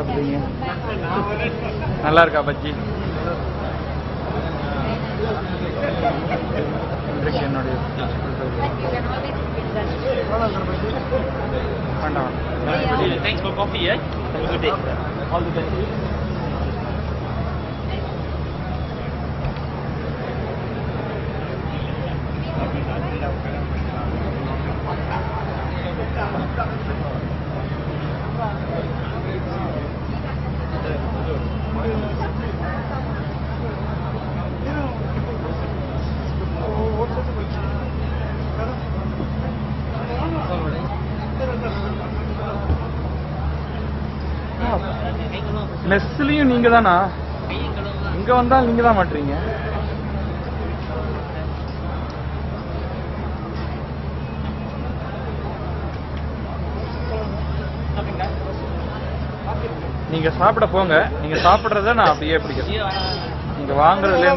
சாப்பிடுறீங்க நல்லா இருக்கா பஜ்ஜி? இன்றைக்கு என்னுடைய வேண்டாம் yeah? Have a மெஸ்லயும் நீங்க தானா இங்க வந்தா நீங்க தான் மாட்டுறீங்க. நீங்க சாப்பிட போங்க. நீங்க சாப்பிடுறத நான் அப்படியே பிடிக்கிறேன். நீங்க வாங்குறதுல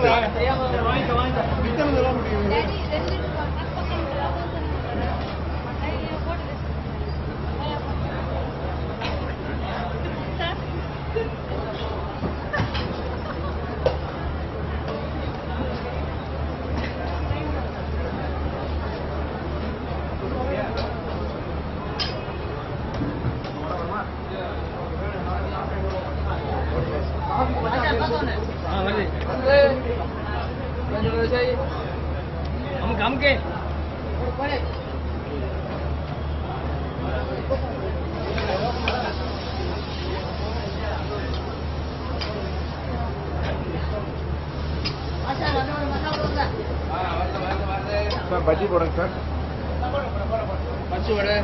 சார் பஜ்ஜி போடுங்க சார். பச்சு வடை.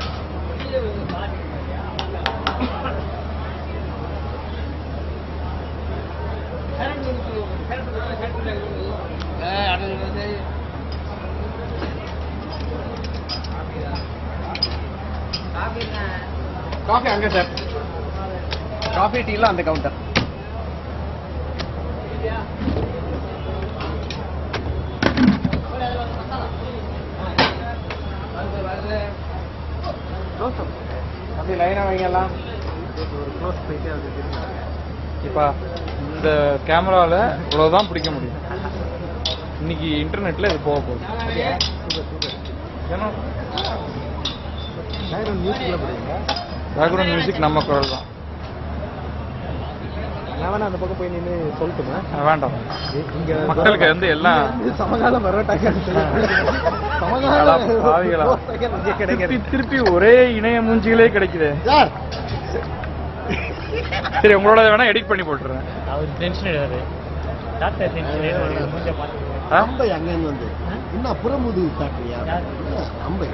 காஃபி அங்கே சார். காஃபி டீலாம் அந்த கவுண்டர் அப்படி லைனாக வைங்கலாம். இப்போ இந்த கேமராவில் இவ்வளோதான் பிடிக்க முடியும். இன்னைக்கு இன்டர்நெட்டில் இது போக போகுது. ஏன்னா பேக்ரவுண்ட் மியூசிக் நம்ம குரல் தான். நான் வேணா அந்த பக்கம் போய் நின்று சொல்லட்டுமா? வேண்டாம். இங்க மக்களுக்கு வந்து எல்லாம் சமகால பரோட்டாக்க பாவிகளா. திருப்பி திருப்பி ஒரே இணைய மூஞ்சிகளே கிடைக்குதே. சார் உங்களோட வேணா எடிட் பண்ணி போட்டுறேன். அவர் டென்ஷன் எடுவாரு டாக்டர் டென்ஷன் மூஞ்ச அங்கேருந்து வந்து. இன்னும் புறமுது காட்டுறியா? அம்பை.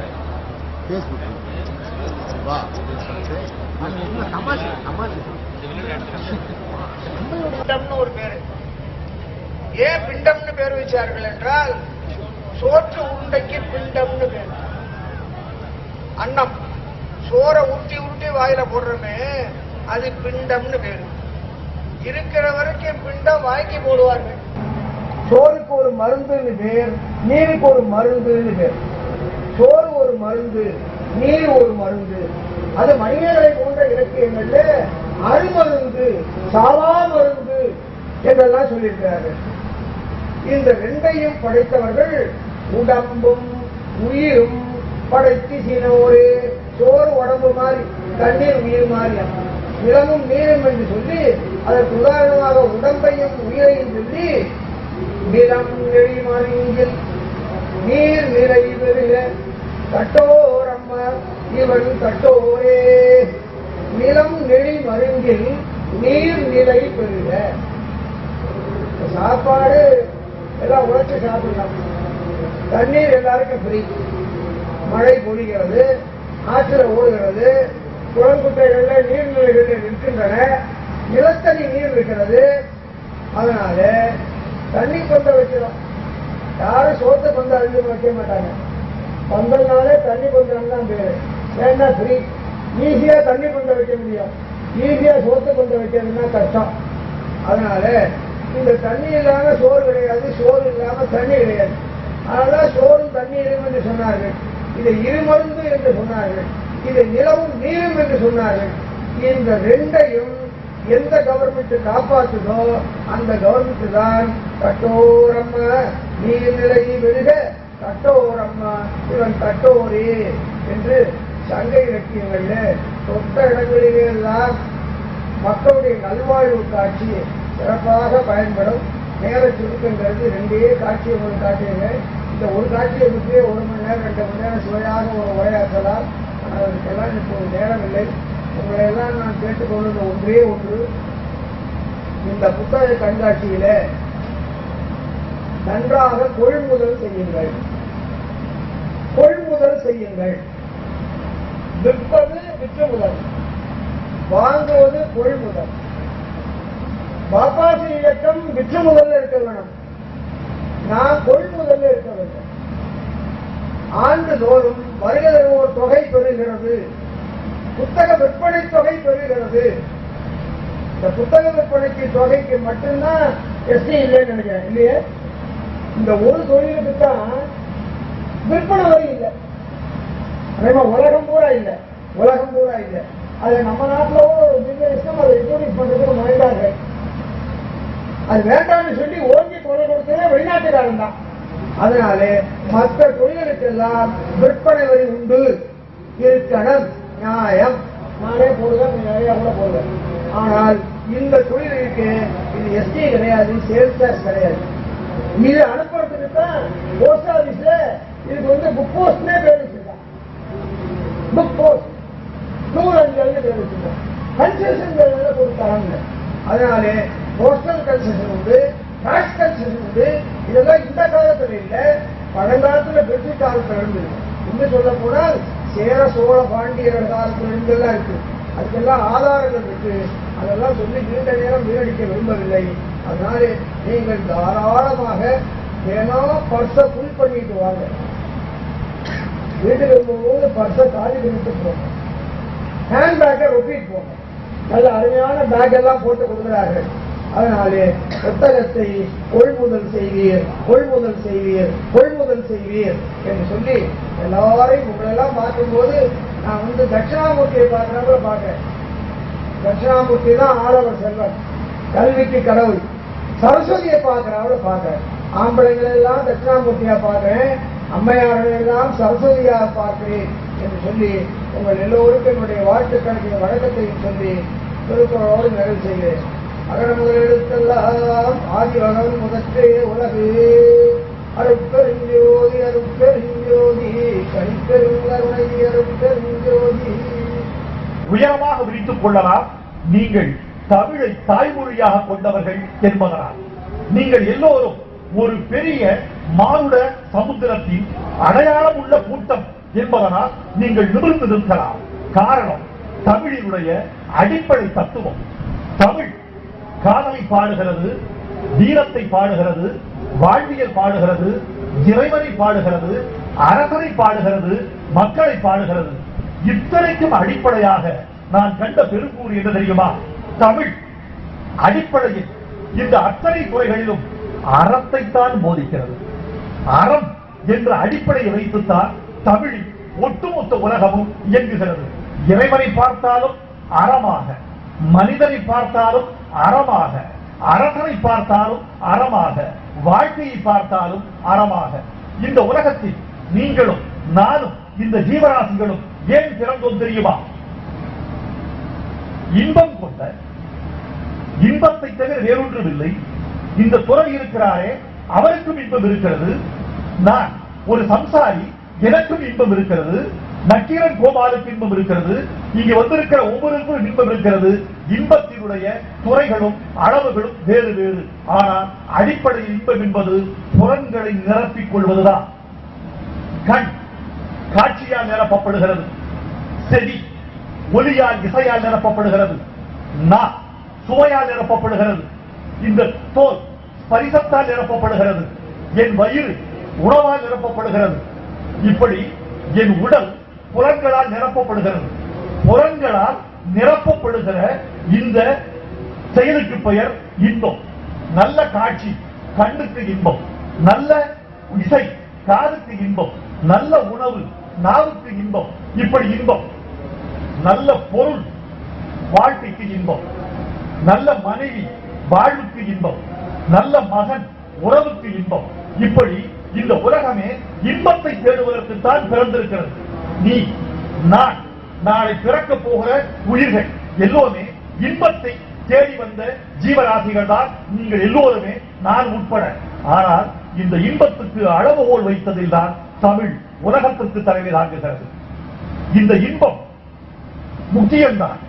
ஃபேஸ்புக் வா. தமாஷு? தமாஷு. பிண்டம்னு ஒரு பேரு. ஏன் பிண்டம்னு பேர் வச்சார்கள் என்றால் சோற்று உருண்டைக்கு பிண்டம்னு பேர். அன்னம். சோறை உருட்டி உருட்டி வாயில போடுறோமே அது பிண்டம்னு பேரு. இருக்கிற வரைக்கும் பிண்டம் வாங்கி போடுவார்கள். சோறுக்கு ஒரு மருந்துன்னு பேர் நீருக்கு ஒரு மருந்துன்னு பேர். சோறு ஒரு மருந்து நீர் ஒரு மருந்து. அது மனிதர்களை போன்ற இலக்கியங்கள்ல அருமருந்து சாவா மருந்து என்றெல்லாம் சொல்லியிருக்கிறாரு. இந்த ரெண்டையும் படைத்தவர்கள் உடம்பும் உயிரும் படைத்து சீனோரே சோறு உடம்பு மாதிரி தண்ணீர் உயிர் மாதிரி. நிலமும் நீரும் என்று சொல்லி அதற்கு உதாரணமாக உடம்பையும் உயிரையும் சொல்லி நிலம் நெறிமறியில் நீர் நிறை பெறுக கட்டோரம்ம இவன் கட்டோரே. நிலம் நெறி மருங்கில் நீர் நிலை பெறுக. சாப்பாடு எல்லாம் உழைச்சி சாப்பிடலாம். தண்ணீர் எல்லாருக்கும் ஃப்ரீ மழை பொழிகிறது ஆற்றில் ஓடுகிறது குளங்குட்டைகளில் நீர்நிலைகளில் நிற்கின்றன. நிலத்தடி நீர் இருக்கிறது. அதனால தண்ணி கொண்ட வைக்கிறோம். யாரும் சோத்த கொண்டு அதிகம் வைக்க மாட்டாங்க. பந்தல்னாலே தண்ணி கொண்டான்னு தான் பேரு. ஏன்னா ஃப்ரீ ஈஸியா தண்ணி கொண்டு வைக்க முடியும். ஈஸியா சோத்து கொண்டு வைக்கிறதுனா கஷ்டம். அதனால இந்த தண்ணி இல்லாம சோறு கிடையாது சோறு இல்லாம தண்ணி கிடையாது. அதனால சோறும் தண்ணீரும் என்று சொன்னார்கள். இதை இருமருந்து என்று சொன்னார்கள். இதை நிலவும் நீரும் என்று சொன்னார்கள். இந்த ரெண்டையும் எந்த கவர்மெண்ட் காப்பாற்றுதோ அந்த கவர்மெண்ட் தான் கட்டோரம்மா. நீர்நிலை வெளிக கட்டோரம்மா. இவன் கட்டோரே என்று சங்க இலக்கியங்கள்ல சொந்த இடங்களிலே எல்லாம் மக்களுடைய நல்வாழ்வு காட்சி சிறப்பாக பயன்படும். நேர சுருக்கங்கிறது ரெண்டே காட்சியை ஒரு காட்டுங்க இந்த ஒரு காட்சியை பற்றியே ஒரு மணி நேரம் ரெண்டு மணி நேரம் சுவையாக ஒரு உரையாற்றலாம் ஆனால் அதுக்கெல்லாம் இப்போ நேரம் இல்லை உங்களை எல்லாம் நான் கேட்டுக்கொள்வது ஒன்றே ஒன்று. இந்த புத்தக கண்காட்சியில நன்றாக கொள்முதல் செய்யுங்கள். கொள்முதல் செய்யுங்கள். விற்பது விற்றுமுதல் வாங்குவது கொள்முதல் பாப்பாசி இயக்கம் விற்று முதல்ல இருக்க வேணும். நான் கொள்முதல்ல இருக்க வேண்டும். ஆண்டுதோறும் வருகை தருவோர் தொகை பெறுகிறது. புத்தக விற்பனை தொகை பெறுகிறது. இந்த புத்தக விற்பனைக்கு தொகைக்கு மட்டும்தான் எஸ்டி இல்லைன்னு நினைக்கிறேன். இல்லையே? இந்த ஒரு தொழிலுக்கு தான் விற்பனை வரி இல்லை. அதே மாதிரி உலகம் பூரா இல்லை. உலகம் பூரா இல்லை. அது நம்ம நாட்டில் பிசினஸ் அதை இன்ட்ரோடியூஸ் பண்றதுக்கு முயன்றாங்க அது வேண்டாம்னு சொல்லி ஓங்கி குரல் கொடுத்ததே வெளிநாட்டுக்காரன் தான். அதனால மற்ற தொழில்களுக்கெல்லாம் விற்பனை வரி உண்டு. இருக்கணும் நியாயம். நானே போடுவேன் நிறைய கூட போடுவேன். ஆனால் இந்த தொழிலுக்கு இது எஸ்டி கிடையாது சேல்ஸ் டேக்ஸ் கிடையாது. இது அனுப்புறதுக்கு தான் போஸ்ட் ஆபீஸ்ல இதுக்கு வந்து புக் போஸ்ட்னே பேர் புக் போஸ்ட் நூறு அஞ்சு பேர் கன்செஷன் கொடுத்தாங்க. அதனாலே போஸ்டல் கன்செஷன் உண்டு கேஷ் கன்செஷன் உண்டு. இதெல்லாம் இந்த காலத்துல இல்லை. பழங்காலத்துல பிரிட்டிஷ் காலத்தில் இருந்தது. இன்னும் சொல்ல போனால் சேர சோழ பாண்டியர் காலத்தில் இருந்தெல்லாம் இருக்கு. அதுக்கெல்லாம் ஆதாரங்கள் இருக்கு. அதெல்லாம் சொல்லி நீண்ட நேரம் வீணடிக்க விரும்பவில்லை. அதனால நீங்கள் தாராளமாக ஏன்னா பர்ஸை ஃபுல் பண்ணிட்டு வாங்க. வீட்டுக்கு போகும்போது பர்ஸை காலி பண்ணிட்டு போங்க ஹேண்ட் பேக்கை ரொப்பிட்டு போங்க நல்ல அருமையான பேக் எல்லாம் போட்டு கொடுக்கிறார்கள். அதனாலே புத்தகத்தை கொள்முதல் செய்வீர் கொள்முதல் செய்வீர் கொள்முதல் செய்வீர் என்று சொல்லி எல்லாரையும் உங்களெல்லாம் பார்க்கும்போது நான் வந்து தட்சிணாமூர்த்தியை பார்க்கறவங்கள பார்க்கிறேன். தட்சிணாமூர்த்தி தான் ஆடவர் செல்வன் கல்விக்கு கடவுள். சரஸ்வதியை பார்க்கறவங்கள பார்க்கிறேன். ஆம்பளைங்களெல்லாம் எல்லாம் தட்சிணாமூர்த்தியா அம்மையாரை சரஸ்வதியாக பார்க்கிறேன் என்று சொல்லி உங்கள் எல்லோருக்கும் என்னுடைய வாழ்த்துக்களுக்கு வழக்கத்தையும் சொல்லி திருக்குறளோடு நிறைவு செய்கிறேன். அகர முதல் எழுத்தெல்லாம் ஆதி வகவன் முதற்றே உலகு. அருட்பெருஞ்சோதி அருட்பெருஞ்சோதி கணிப்பெருங்கருணை அருட்பெருஞ்சோதி உயரமாக விரித்துக் கொள்ளலாம் நீங்கள் தமிழை தாய்மொழியாக கொண்டவர்கள் என்பதனால். நீங்கள் எல்லோரும் ஒரு பெரிய மானுட சமுத்திரத்தின் அடையாளம் உள்ள கூட்டம் என்பதனால் நீங்கள் நிமிர்ந்து நிற்கலாம். காரணம் தமிழினுடைய அடிப்படை தத்துவம். தமிழ் காதலை பாடுகிறது வீரத்தை பாடுகிறது வாழ்வியல் பாடுகிறது இறைவனை பாடுகிறது அரசனை பாடுகிறது மக்களை பாடுகிறது. இத்தனைக்கும் அடிப்படையாக நான் கண்ட பெருங்கூறு என்ன தெரியுமா? தமிழ் அடிப்படையில் இந்த அத்தனை துறைகளிலும் அறத்தைத்தான் போதிக்கிறது. அறம் என்ற அடிப்படையை வைத்துத்தான் தமிழில் ஒட்டுமொத்த உலகமும் இயங்குகிறது. இறைவனை பார்த்தாலும் அறமாக மனிதனை பார்த்தாலும் அறமாக அரசனை பார்த்தாலும் அறமாக வாழ்க்கையை பார்த்தாலும் அறமாக. இந்த உலகத்தில் நீங்களும் நானும் இந்த ஜீவராசிகளும் ஏன் பிறந்தோம் தெரியுமா? இன்பம் கொண்ட இன்பத்தை தவிர வேறொன்றுமில்லை. இந்த துறை இருக்கிறாரே அவருக்கும் இன்பம் இருக்கிறது நான் ஒரு சம்சாரி எனக்கும் இன்பம் இருக்கிறது நக்கீரன் கோபாலுக்கு இன்பம் இருக்கிறது இங்க வந்திருக்கிற ஒவ்வொருக்கும் இன்பம் இருக்கிறது இன்பத்தினுடைய துறைகளும் அளவுகளும் வேறு வேறு. ஆனால் அடிப்படையில் இன்பம் என்பது புறன்களை நிரப்பிக் கொள்வதுதான். கண் காட்சியால் நிரப்பப்படுகிறது செவி ஒலியால் இசையால் நிரப்பப்படுகிறது நா சுவையால் நிரப்பப்படுகிறது. இந்த தோல் பரிசத்தால் நிரப்பப்படுகிறது. என் வயிறு உணவால் நிரப்பப்படுகிறது. இப்படி என் உடல் புலன்களால் நிரப்பப்படுகிறது. புலன்களால் நிரப்பப்படுகிற இந்த செயலுக்கு பெயர் இன்பம். நல்ல காட்சி கண்ணுக்கு இன்பம். நல்ல இசை காதுக்கு இன்பம். நல்ல உணவு நாவுக்கு இன்பம். இப்படி இன்பம். நல்ல பொருள் வாழ்க்கைக்கு இன்பம். நல்ல மனைவி வாழ்வுக்கு இன்பம். நல்ல மகன் உறவுக்கு இன்பம். இப்படி இந்த உலகமே இன்பத்தை தேடுவதற்கு தான் பிறந்திருக்கிறது. நீ நான் நாளை பிறக்க போகிற உயிர்கள் எல்லோருமே இன்பத்தை தேடி வந்த ஜீவராசிகள் தான் நீங்கள் எல்லோருமே நான் உட்பட. ஆனால் இந்த இன்பத்துக்கு அளவுகோல் வைத்ததில் தான் தமிழ் உலகத்திற்கு தலைமை தாங்குகிறது. இந்த இன்பம் முக்கியம்தான்.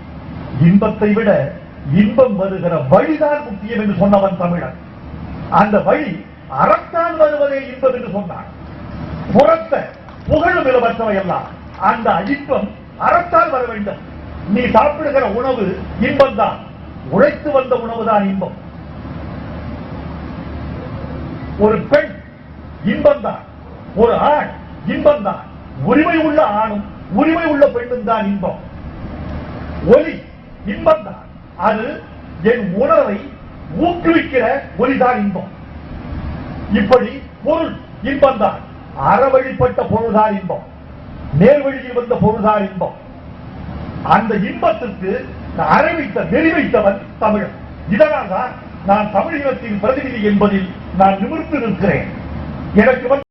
இன்பத்தை விட இன்பம் வருகிற வழிதான் முக்கியம் என்று சொன்னவன் தமிழன். அந்த வழி அறத்தான் வருவதே இன்பம் என்று சொன்னான் புறத்த புகழும் இலவற்றவை எல்லாம் அந்த அழிப்பம் அறத்தால் வர வேண்டும். நீ சாப்பிடுகிற உணவு இன்பம் தான் உழைத்து வந்த உணவு தான் இன்பம். ஒரு பெண் இன்பம் தான் ஒரு ஆண் இன்பம் தான் உரிமை உள்ள ஆணும் உரிமை உள்ள பெண்ணும் தான் இன்பம். ஒலி இன்பம் தான் அது என் உணர்வை ஊக்குவிக்கிற மொழிதான் இன்பம். இப்படி பொருள் இன்பம் தான் அறவழிப்பட்ட பொருள்தான் இன்பம். நேர்வழியில் வந்த பொருள்தான் இன்பம். அந்த இன்பத்திற்கு அறிவித்த நெறிவைத்தவன் தமிழன். இதனால் தான் நான் தமிழகத்தின் பிரதிநிதி என்பதில் நான் நிமிர்ந்து நிற்கிறேன். எனக்கு வந்து